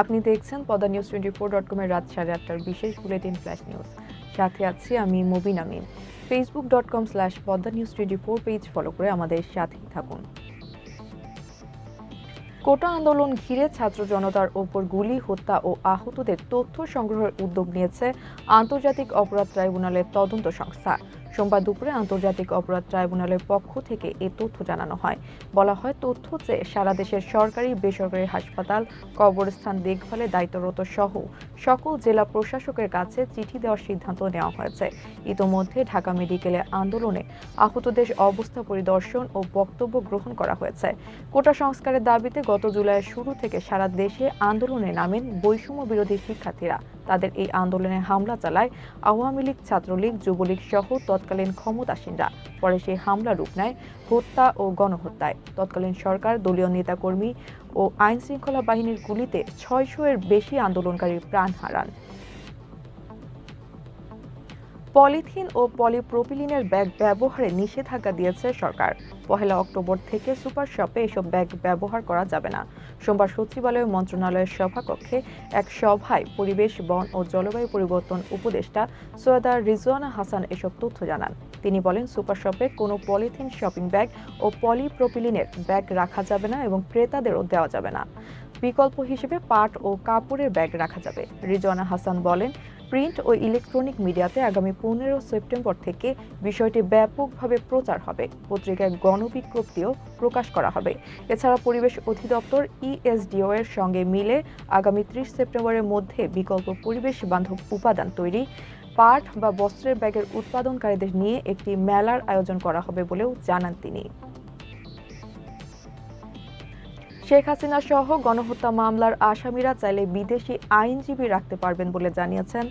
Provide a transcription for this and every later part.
আপনি দেখছেন পদা নিউজ টোয়েন্টি ফোর ডট কমের রাত সাড়ে আটটার বিশেষ বুলেটিন ফ্ল্যাশ নিউজ। সাথে আছি আমি Mubin Amin Facebook dot com slash Padma news twenty four page follow করে আমাদের সাথেই থাকুন। কোটা আন্দোলন ঘিরে ছাত্র জনতার ওপর গুলি, হত্যা ও আহতদের তথ্য সংগ্রহের উদ্যোগ নিয়েছে আন্তর্জাতিক অপরাধ ট্রাইব্যুনালের তদন্ত সংস্থা। সোমবার দুপুরে আন্তর্জাতিক অপরাধ ট্রাইব্যুনালের পক্ষ থেকে এ তথ্য জানানো হয়। বলা হয় তথ্য যে সারা দেশের সরকারি, বেসরকারি হাসপাতাল, কবরস্থান দেখভালে দায়িত্বরত সহ সকল জেলা প্রশাসকের কাছে চিঠি দেওয়ার সিদ্ধান্ত নেওয়া হয়েছে। ইতোমধ্যে ঢাকা মেডিকেলে আন্দোলনে আহতদের অবস্থা পরিদর্শন ও বক্তব্য গ্রহণ করা হয়েছে। কোটা সংস্কারের দাবিতে গত জুলাইয়ের শুরু থেকে সারা দেশে আন্দোলনে নামেন বৈষম্য বিরোধী শিক্ষার্থীরা। তাদের এই আন্দোলনে হামলা চালায় আওয়ামী লীগ, ছাত্রলীগ, যুবলীগ সহ তৎকালীন ক্ষমতাসীনরা। পরে সেই হামলা রূপ নেয় হত্যা ও গণহত্যায়। তৎকালীন সরকার, দলীয় নেতাকর্মী ও আইনশৃঙ্খলা বাহিনীর গুলিতে ছয়শো এর বেশি আন্দোলনকারী প্রাণ হারান। পলিথিন ও পলিপ্রোপিলিনের ব্যাগ ব্যবহারে নিষেধাজ্ঞা দিয়েছে সরকার। পহেলা অক্টোবর থেকে সুপার শপে এসব ব্যাগ ব্যবহার করা যাবে না। সোমবার সচিবালয় মন্ত্রণালয়ের সভাকক্ষে এক সভায় পরিবেশ, বন ও জলবায়ু পরিবর্তন উপদেষ্টা সৈয়দা রিজওয়ানা হাসান এসব তথ্য জানান। তিনি বলেন, সুপার শপে কোনো পলিথিন শপিং ব্যাগ ও পলিপ্রোপিলিনের ব্যাগ রাখা যাবে না এবং ক্রেতাদেরও দেওয়া যাবে না। বিকল্প হিসেবে পাট ও কাপড়ের ব্যাগ রাখা যাবে। রিজওয়ানা হাসান বলেন, প্রিন্ট ও ইলেকট্রনিক মিডিয়াতে আগামী পনেরো সেপ্টেম্বর থেকে বিষয়টি ব্যাপকভাবে প্রচার হবে। পত্রিকায় গণবিজ্ঞপ্তিও প্রকাশ করা হবে। এছাড়া পরিবেশ অধিদপ্তর ইএসডিও এর সঙ্গে মিলে আগামী ত্রিশ সেপ্টেম্বরের মধ্যে বিকল্প পরিবেশ বান্ধব উপাদান তৈরি, পাট বা বস্ত্রের ব্যাগের উৎপাদনকারীদের নিয়ে একটি মেলার আয়োজন করা হবে বলেও জানান তিনি। শেখ হাসিনা সহ গণহত্যা মামলার আসামিরা চাইলে বিদেশি আইনজীবী রাখতে পারবেন বলে জানিয়েছেন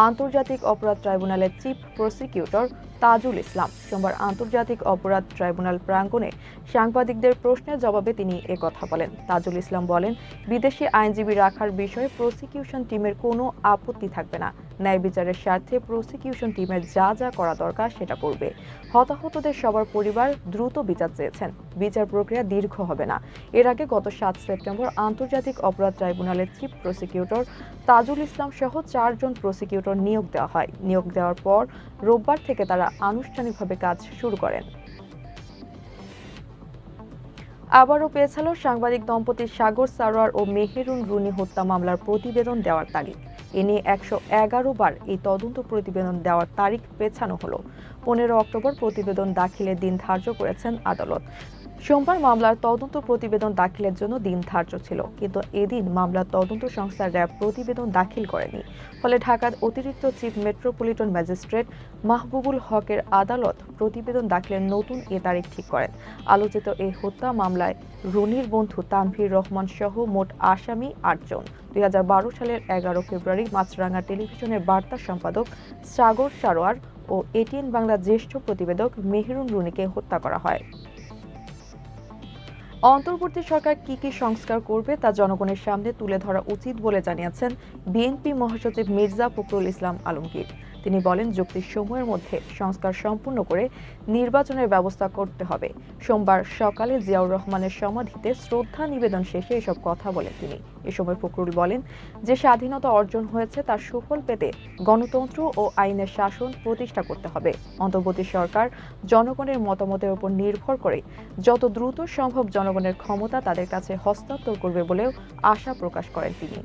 আন্তর্জাতিক অপরাধ ট্রাইব্যুনালের চিফ প্রসিকিউটর তাজুল ইসলাম। সোমবার আন্তর্জাতিক অপরাধ ট্রাইব্যুনাল প্রাঙ্গণে সাংবাদিকদের প্রশ্নের জবাবে তিনি কথা বলেন। তাজুল ইসলাম বলেন, বিদেশি আইনজীবী রাখার বিষয়ে প্রসিকিউশন টিমের কোনো আপত্তি থাকবে না। ন্যায় বিচারের স্বার্থে প্রসিকিউশন টিমের যা যা করা দরকার সেটা করবে। হতাহতদের সবার পরিবার দ্রুত বিচার চেয়েছেন। বিচার প্রক্রিয়া দীর্ঘ হবে না। এর আগে গত সাত সেপ্টেম্বর আন্তর্জাতিক অপরাধ ট্রাইব্যুনালের চিফ প্রসিকিউটর তাজুল ইসলাম সহ চারজন প্রসিকিউটর নিয়োগ দেওয়া হয়। নিয়োগ দেওয়ার পর রোববার থেকে তারা আনুষ্ঠানিকভাবে কাজ শুরু করেন। আবারও পেছালো সাংবাদিক দম্পতি সাগর সারোয়ার ও মেহেরুন রুনি হত্যা মামলার প্রতিবেদন দেওয়ার তারিখ এ নিয়ে একশো এগারো বার এই তদন্ত প্রতিবেদন দেওয়ার তারিখ পেছানো হলো। পনেরো অক্টোবর প্রতিবেদন দাখিলের দিন ধার্য করেছেন আদালত। সোমবার মামলার তদন্ত প্রতিবেদন দাখিলের জন্য দিন ধার্য ছিল, কিন্তু এদিন মামলার তদন্ত সংস্থার র্যাব প্রতিবেদন দাখিল করেনি। ফলে ঢাকার অতিরিক্ত চিফ মেট্রোপলিটন ম্যাজিস্ট্রেট মাহবুবুল হকের আদালত প্রতিবেদন দাখিলের নতুন এ তারিখ ঠিক করেন। আলোচিত এই হত্যা মামলায় রনির বন্ধু তানভীর রহমান সহ মোট আসামি আটজন। দুই হাজার বারো সালের এগারো ফেব্রুয়ারি মাছরাঙ্গা টেলিভিশনের বার্তা সম্পাদক সাগর সারোয়ার ও এটিএন বাংলা জ্যেষ্ঠ প্রতিবেদক মেহেরুন রুনিকে হত্যা করা হয়। অন্তর্বর্তী সরকার কি কি সংস্কার করবে তা জনগণের সামনে তুলে ধরা উচিত বলে জানিয়েছেন বিএনপি মহাসচিব মির্জা ফখরুল ইসলাম আলমগীর। তিনি বলেন, যুক্তির সময়ের মধ্যে সংস্কার সম্পূর্ণ করে নির্বাচনের ব্যবস্থা করতে হবে। সোমবার সকালে জিয়াউর রহমানের সমাধিতে শ্রদ্ধা নিবেদন শেষে এসব কথা বলেন তিনি। এ সময় ফখরুল বলেন, যে স্বাধীনতা অর্জন হয়েছে, তার সুফল পেতে গণতন্ত্র ও আইনের শাসন প্রতিষ্ঠা করতে হবে। অন্তর্বর্তী সরকার জনগণের মতামতের উপর নির্ভর করে যত দ্রুত সম্ভব জনগণের ক্ষমতা তাদের কাছে হস্তান্তর করবে বলেও আশা প্রকাশ করেন তিনি।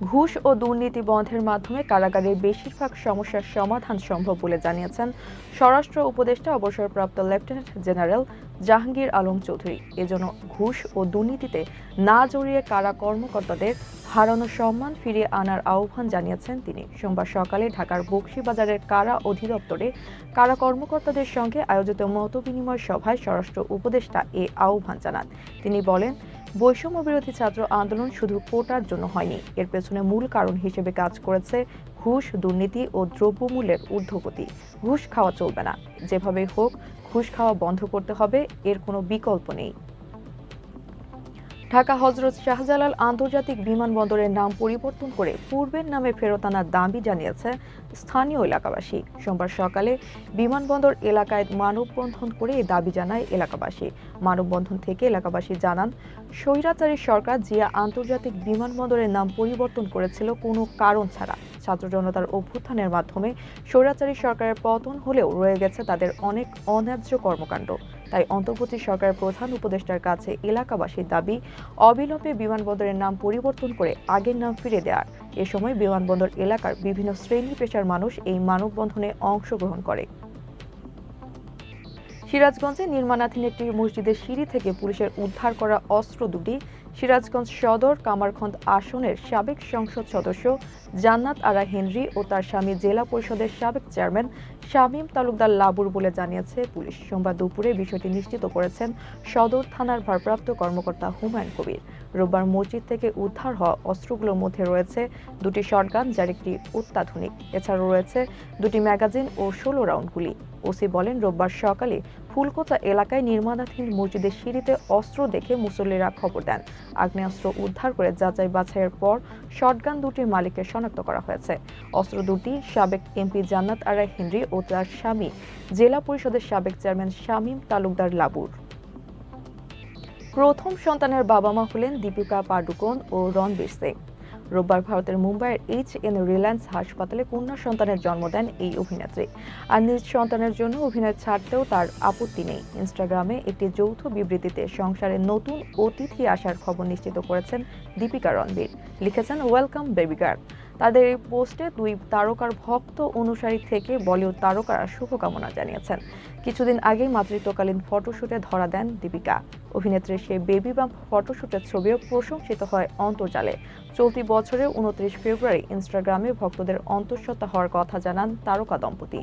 ঘুষ ও দুর্নীতি বন্ধের মাধ্যমে কারাগারের বেশিরভাগ সমস্যার সমাধান সম্ভব বলে জানিয়েছেন স্বরাষ্ট্র উপদেষ্টা অবসরপ্রাপ্ত লেফটেন্যান্ট জেনারেল জাহাঙ্গীর আলম চৌধুরী। এজন্য ঘুষ ও দুর্নীতিতে না জড়িয়ে কারা কর্মকর্তাদের হারানো সম্মান ফিরিয়ে আনার আহ্বান জানিয়েছেন তিনি। সোমবার সকালে ঢাকার বক্সিবাজারের কারা অধিদপ্তরে কারা কর্মকর্তাদের সঙ্গে আয়োজিত মতবিনিময় সভায় স্বরাষ্ট্র উপদেষ্টা এ আহ্বান জানান। তিনি বলেন বৈষম্য বিরোধী ছাত্র আন্দোলন শুধু কোটার জন্য হয়নি। এর পেছনে মূল কারণ হিসেবে কাজ করেছে ঘুষ, দুর্নীতি ও দ্রব্যমূল্যের ঊর্ধ্বগতি। ঘুষ খাওয়া চলবে না। যেভাবে হোক, ঘুষ খাওয়া বন্ধ করতে হবে, এর কোনো বিকল্প নেই। ঢাকা হজরত শাহজালাল আন্তর্জাতিক বিমানবন্দরের নাম পরিবর্তন করে পূর্বের নামে ফেরত আনার দাবি জানিয়েছে স্থানীয় এলাকাবাসী। সোমবার সকালে বিমানবন্দর এলাকায় মানববন্ধন করে এই দাবি জানায় এলাকাবাসী। মানববন্ধন থেকে এলাকাবাসী জানান, স্বৈরাচারী সরকার জিয়া আন্তর্জাতিক বিমানবন্দরের নাম পরিবর্তন করেছিল কোনো কারণ ছাড়া। ছাত্র জনতার অভ্যুত্থানের মাধ্যমে স্বৈরাচারী সরকারের পতন হলেও রয়ে গেছে তাদের অনেক অন্যায্য কর্মকাণ্ড। তাই অন্তর্বর্তী সরকারের প্রধান উপদেষ্টার কাছে এলাকাবাসীর দাবি, অবিলম্বে বিমানবন্দরের নাম পরিবর্তন করে আগের নাম ফিরে দেওয়ার। এ সময় বিমানবন্দর এলাকার বিভিন্ন শ্রেণি পেশার মানুষ এই মানববন্ধনে অংশগ্রহণ করে। সিরাজগঞ্জে নির্মাণাধীন একটি মসজিদের সিঁড়ি থেকে পুলিশের উদ্ধার করা অস্ত্র দুটি সিরাজগঞ্জ সদর কামারখন্দ আসনের সাবেক সংসদ সদস্য জান্নাত আরা হেনরি ও তার স্বামী জেলা পরিষদের সাবেক চেয়ারম্যান শামীম তালুকদার লাবুর বলে জানিয়েছে, পুলিশ সোমবার দুপুরে বিষয়টি নিশ্চিত করেছেন সদর থানার ভারপ্রাপ্ত কর্মকর্তা হুমায়ুন কবির। রোববার মসজিদ থেকে উদ্ধার হওয়া অস্ত্রগুলোর মধ্যে রয়েছে দুটি শটগান, যার একটি অত্যাধুনিক। এছাড়াও রয়েছে দুটি ম্যাগাজিন ও ষোলো রাউন্ড গুলি। ওসি বলেন, রোববার সকালে ফুলকোচা এলাকায় নির্মাণাধীন মসজিদের সিঁড়িতে অস্ত্র দেখে মুসল্লিরা খবর দেন। আগ্নেয়াস্ত্র উদ্ধার করে যাচাই বাছাইয়ের পর শটগান দুটির মালিককে শনাক্ত করা হয়েছে। অস্ত্র দুটি সাবেক এমপি জান্নাত আরা হেনরি ও তার স্বামী। জেলা পরিষদের সাবেক চেয়ারম্যান শামীম তালুকদার লাবুর। প্রথম সন্তানের বাবা মা হলেন দীপিকা পাডুকোন ও রণবীর সিং। রোববার ভারতের মুম্বাইয়ের এইচ এন রিলায়েন্স হাসপাতালে কন্যা সন্তানের জন্ম দেন এই অভিনেত্রী। আর নিজ সন্তানের জন্য অভিনয় ছাড়তেও তার আপত্তি নেই। ইনস্টাগ্রামে একটি যৌথ বিবৃতিতে সংসারে নতুন অতিথি আসার খবর নিশ্চিত করেছেন দীপিকা রণবীর। লিখেছেন, ওয়েলকাম, বেবি গার্ল। তাদের এই পোস্টে দুই তারকার ভক্ত অনুসারী থেকে বলিউড তারকারা শুভকামনা জানিয়েছেন। কিছুদিন আগেই মাতৃত্বকালীন ফটোশুটে ধরা দেন দীপিকা। অভিনেত্রীর সেই বেবি বাম্প ফটোশুটের ছবিও প্রশংসিত হয় অন্তর্জালে। চলতি বছরের উনত্রিশ ফেব্রুয়ারি ইনস্টাগ্রামে ভক্তদের অন্তঃসত্ত্বা হওয়ার কথা জানান তারকা দম্পতি।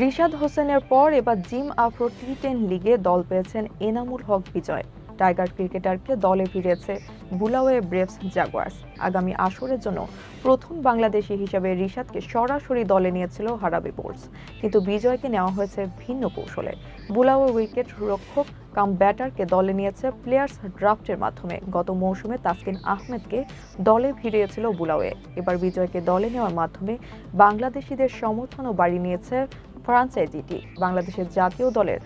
রিশাদ হোসেনের পর এবার জিম আফ্রো টি টেন লিগে দল পেয়েছেন এনামুল হক বিজয়। টাইগার ক্রিকেটারকে দলে ফিরেছে বুলাওয়ে ব্রেভস জাগুয়ার্স। আগামী আসরের জন্য প্রথম বাংলাদেশি হিসাবে রিশাদকে সরাসরি দলে নিয়েছিল হারাবি বোর্ডস কিন্তু বিজয়কে নেওয়া হয়েছে ভিন্ন কৌশলে। বুলাওয়ে উইকেট রক্ষক কাম ব্যাটারকে দলে নিয়েছে প্লেয়ার্স ড্রাফটের মাধ্যমে। গত মৌসুমে তাসকিন আহমেদকে দলে ফিরিয়েছিল বুলাওয়ে। এবার বিজয়কে দলে নেওয়ার মাধ্যমে বাংলাদেশিদের সমর্থনও বাড়িয়ে নিয়েছে ফ্রান্সাইজিটি বাংলাদেশের জাতীয় দলের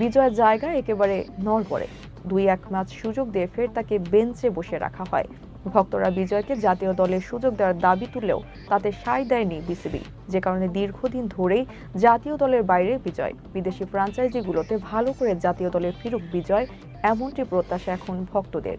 বিজয়ের জায়গায় একেবারে নড়বড়ে। দুই এক ম্যাচ সুযোগ দিয়ে ফের তাকে বেঞ্চে বসে রাখা হয়। ভক্তরা বিজয়কে জাতীয় দলের সুযোগ দেওয়ার দাবি তুললেও তাতে সায় দেয়নি বিসিবি। যে কারণে দীর্ঘদিন ধরেই জাতীয় দলের বাইরে বিজয়। বিদেশি ফ্রাঞ্চাইজিগুলোতে ভালো করে জাতীয় দলে ফিরুক বিজয়, এমনটি প্রত্যাশা এখন ভক্তদের।